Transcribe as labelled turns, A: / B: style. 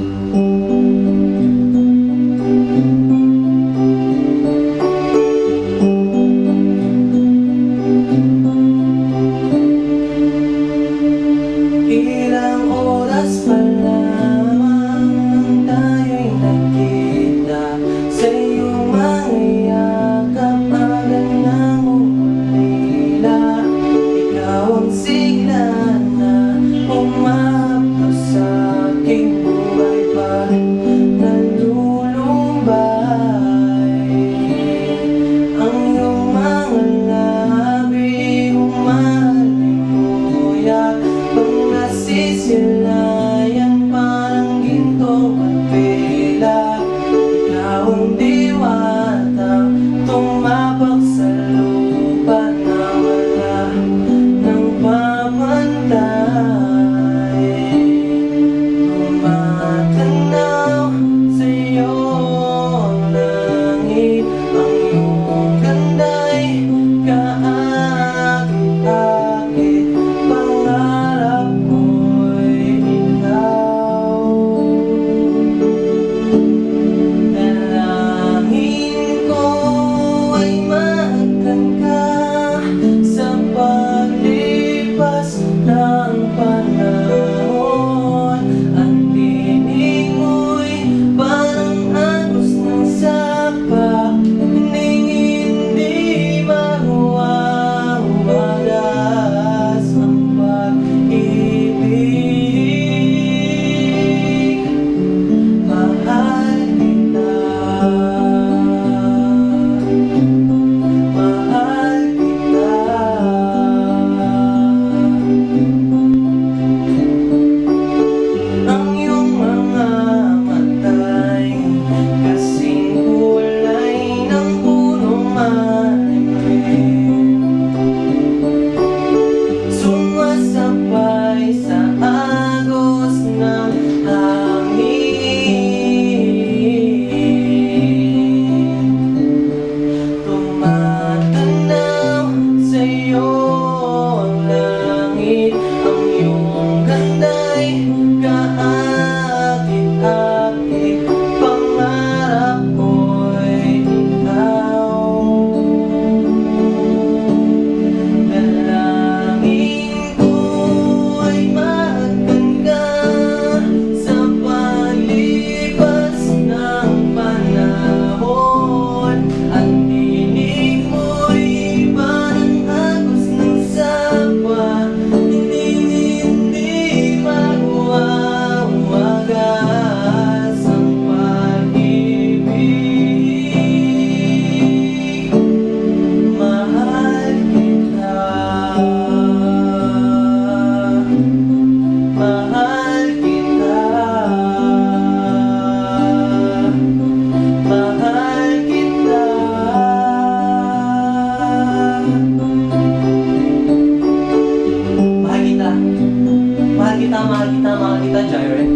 A: 嗯。Mahal kita. Mahal kita. Mahal kita. Mahal kita, mahal kita, mahal kita, Jared